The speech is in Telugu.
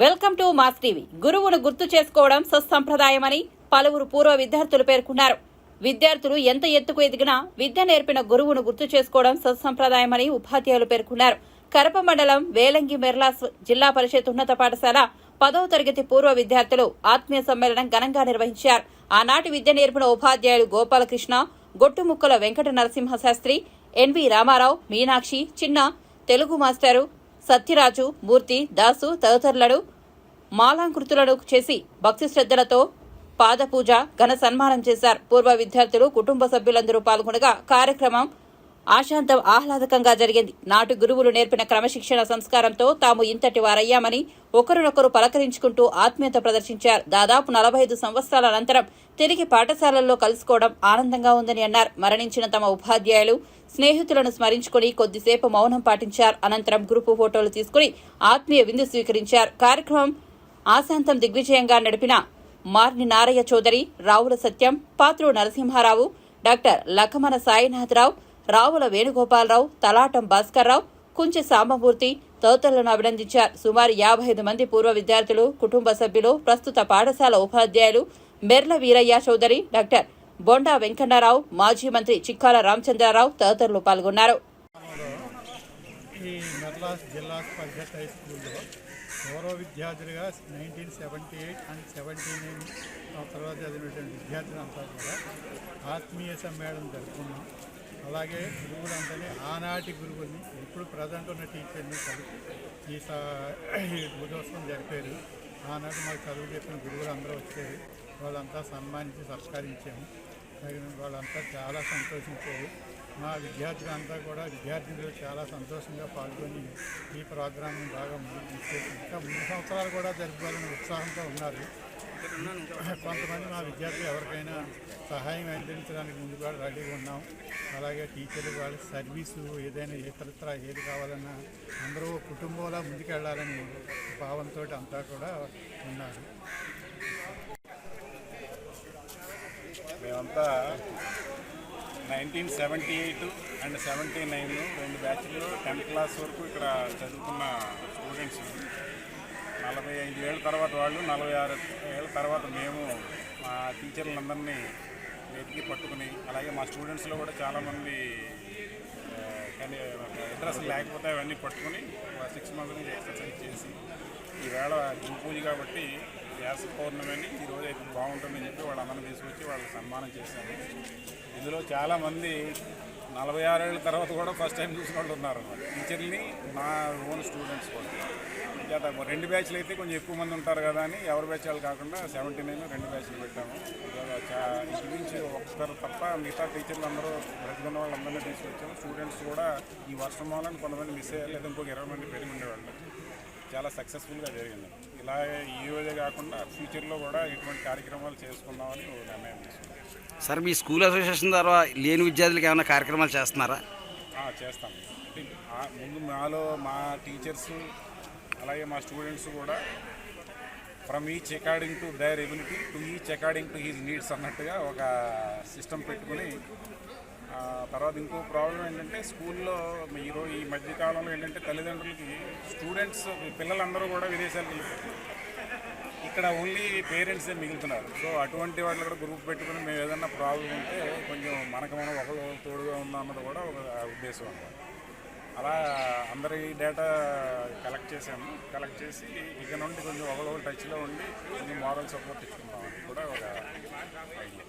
Welcome to mass TV. గురువును గుర్తు చేసుకోవడం సత్సంప్రదాయమని పలువురు పూర్వ విద్యార్థులు పేర్కొన్నారు. విద్యార్థులు ఎంత ఎత్తుకు ఎదిగినా విద్య నేర్పిన గురువును గుర్తు చేసుకోవడం సత్సంప్రదాయమని ఉపాధ్యాయులు పేర్కొన్నారు. కరప మండలం వేలంగి మెర్లాస్ జిల్లా పరిషత్ ఉన్నత పాఠశాల పదవ తరగతి పూర్వ విద్యార్థులు ఆత్మీయ సమ్మేళనం ఘనంగా నిర్వహించారు. ఆనాటి విద్య నేర్పిన ఉపాధ్యాయులు గోపాలకృష్ణ గొట్టుముక్కల వెంకట నరసింహ శాస్త్రి ఎన్వి రామారావు మీనాక్షి చిన్న తెలుగు మాస్టారు సత్యరాజు మూర్తి దాసు తదితరులను మాలాంకృతులను చేసి భక్తి శ్రద్ధలతో పాదపూజ ఘన సన్మానం చేశారు. పూర్వ విద్యార్థులు కుటుంబ సభ్యులందరూ పాల్గొనగా కార్యక్రమం ఆశాంతం ఆహ్లాదకంగా జరిగింది. నాటి గురువులు నేర్పిన క్రమశిక్షణ సంస్కారంతో తాము ఇంతటి వారయ్యామని ఒకరినొకరు పలకరించుకుంటూ ఆత్మీయత ప్రదర్శించారు. దాదాపు నలభై ఐదు సంవత్సరాల అనంతరం తిరిగి పాఠశాలల్లో కలుసుకోవడం ఆనందంగా ఉందని అన్నారు. మరణించిన తమ ఉపాధ్యాయులు స్నేహితులను స్మరించుకుని కొద్దిసేపు మౌనం పాటించారు. అనంతరం గ్రూపు ఫోటోలు తీసుకుని ఆత్మీయ విందు స్వీకరించారు. కార్యక్రమం ఆశాంతం దిగ్విజయంగా నడిపిన మార్ని నారయ్య చౌదరి రావుల సత్యం పాత్రు నరసింహారావు డాక్టర్ లఖమన సాయినాథరావు రావుల వేణుగోపాలరావు తలాటం భాస్కర్రావు కుంచె సాంబమూర్తి తదితరులను అభినందించారు. సుమారు యాభై ఐదు మంది పూర్వ విద్యార్థులు కుటుంబ సభ్యులు ప్రస్తుత పాఠశాల ఉపాధ్యాయులు మెర్ల వీరయ్య చౌదరి డాక్టర్ బొండా వెంకన్నరావు మాజీ మంత్రి చిక్కాల రామచంద్రరావు తదితరులు పాల్గొన్నారు. ఈ మెర్లాస్ జిల్లా పరిషత్ హై స్కూల్లో గౌరవ విద్యార్థులుగా nineteen seventy eight and seventy nine తర్వాత చదివినటువంటి విద్యార్థులంతా కూడా ఆత్మీయ సమ్మేళనం జరుపుకున్నాం. అలాగే గురువులందరినీ ఆనాటి గురువుల్ని ఇప్పుడు ప్రజెంట్ ఉన్న టీచర్ని కలిసి ఈ సా ఈ జరిపారు ఆనాడు మాకు చదువు చెప్పిన గురువులు అందరూ వచ్చారు వాళ్ళంతా సన్మానించి సత్కరించాము. తగిన వాళ్ళంతా చాలా సంతోషించారు మా విద్యార్థులంతా కూడా విద్యార్థులు చాలా సంతోషంగా పాల్గొని ఈ ప్రోగ్రాంని బాగా ముందుకు తీసుకెళ్ళి ఇంకా మూడు సంవత్సరాలు కూడా జరుపుకోవాలని ఉత్సాహంతో ఉన్నారు. కొంతమంది మా విద్యార్థులు ఎవరికైనా సహాయం అందించడానికి ముందు కూడా రెడీగా ఉన్నాం. అలాగే టీచర్లు వాళ్ళ సర్వీసు ఏదైనా ఇతరత్ర ఏది కావాలన్నా అందరూ కుటుంబంలో ముందుకెళ్ళాలని భావంతో అంతా కూడా ఉన్నారు. మేమంతా nineteen seventy eight and seventy nine రెండు బ్యాచ్లు టెన్త్ క్లాస్ వరకు ఇక్కడ చదువుకున్న స్టూడెంట్స్. నలభై ఐదు ఏళ్ళ తర్వాత వాళ్ళు నలభై ఆరు ఏళ్ళ తర్వాత మేము మా టీచర్లందరినీ వెతికి పట్టుకుని అలాగే మా స్టూడెంట్స్లో కూడా చాలామంది కానీ అడ్రస్ లేకపోతే అవన్నీ పట్టుకుని సిక్స్ మంత్స్ నుంచి ఎక్సర్సైజ్ చేసి ఈవేళ గురు పూజ కాబట్టి వ్యాస పౌర్ణమిని ఈరోజు అయితే బాగుంటుందని చెప్పి వాళ్ళందరినీ తీసుకొచ్చి వాళ్ళకి సన్మానం చేశాము. ఇందులో చాలామంది నలభై ఆరేళ్ళ తర్వాత కూడా ఫస్ట్ టైం చూసిన వాళ్ళు ఉన్నారు టీచర్ని మా ఓన్ స్టూడెంట్స్ కూడా రెండు బ్యాచ్లు అయితే కొంచెం ఎక్కువ మంది ఉంటారు కదా అని ఎవరి బ్యాచ్ వాళ్ళు కాకుండా సెవెంటీ నైన్ రెండు బ్యాచ్లు పెట్టాము. ఇవాళ ఇంటి నుంచి ఒక్కరు తప్ప మిగతా టీచర్లు అందరూ బ్రతికున్న వాళ్ళందరినీ తీసుకొచ్చాము. స్టూడెంట్స్ కూడా ఈ వర్షం వలన కొంతమంది మిస్ అయ్యారు. లేదా ఇంకొక ఇరవై మంది పెరిగి ఉండేవాళ్ళు. చాలా సక్సెస్ఫుల్గా జరిగింది. ఇలా ఈ రోజే కాకుండా ఫ్యూచర్లో కూడా ఇటువంటి కార్యక్రమాలు చేసుకుందామని నిర్ణయం తీసుకున్నాం. సార్ మీ స్కూల్ అసోసియేషన్ ద్వారా లేని విద్యార్థులకు ఏమైనా కార్యక్రమాలు చేస్తున్నారా? చేస్తాం. ముందు మాలో మా టీచర్స్ అలాగే మా స్టూడెంట్స్ కూడా from each according to their ability to each according to his needs అన్నట్టుగా ఒక సిస్టమ్ పెట్టుకుని తర్వాత ఇంకో ప్రాబ్లం ఏంటంటే స్కూల్లో ఈరోజు ఈ మధ్యకాలంలో ఏంటంటే తల్లిదండ్రులకి స్టూడెంట్స్ పిల్లలందరూ కూడా విదేశాలకు వెళ్ళిపోతారు ఇక్కడ ఓన్లీ పేరెంట్సే మిగులుతున్నారు. సో అటువంటి వాళ్ళు కూడా గ్రూప్ పెట్టుకుని మేము ఏదైనా ప్రాబ్లం ఉంటే కొంచెం మనకు మనం ఒకరు తోడుగా ఉందా అన్నది కూడా ఒక ఉద్దేశం అనమాట అలా అందరి డేటా కలెక్ట్ చేసాము కలెక్ట్ చేసి ఇక నుండి కొంచెం ఒకరు టచ్లో ఉండి కొంచెం మోరల్ సపోర్ట్ ఇచ్చుకుందాం అని కూడా ఒక ఐడియా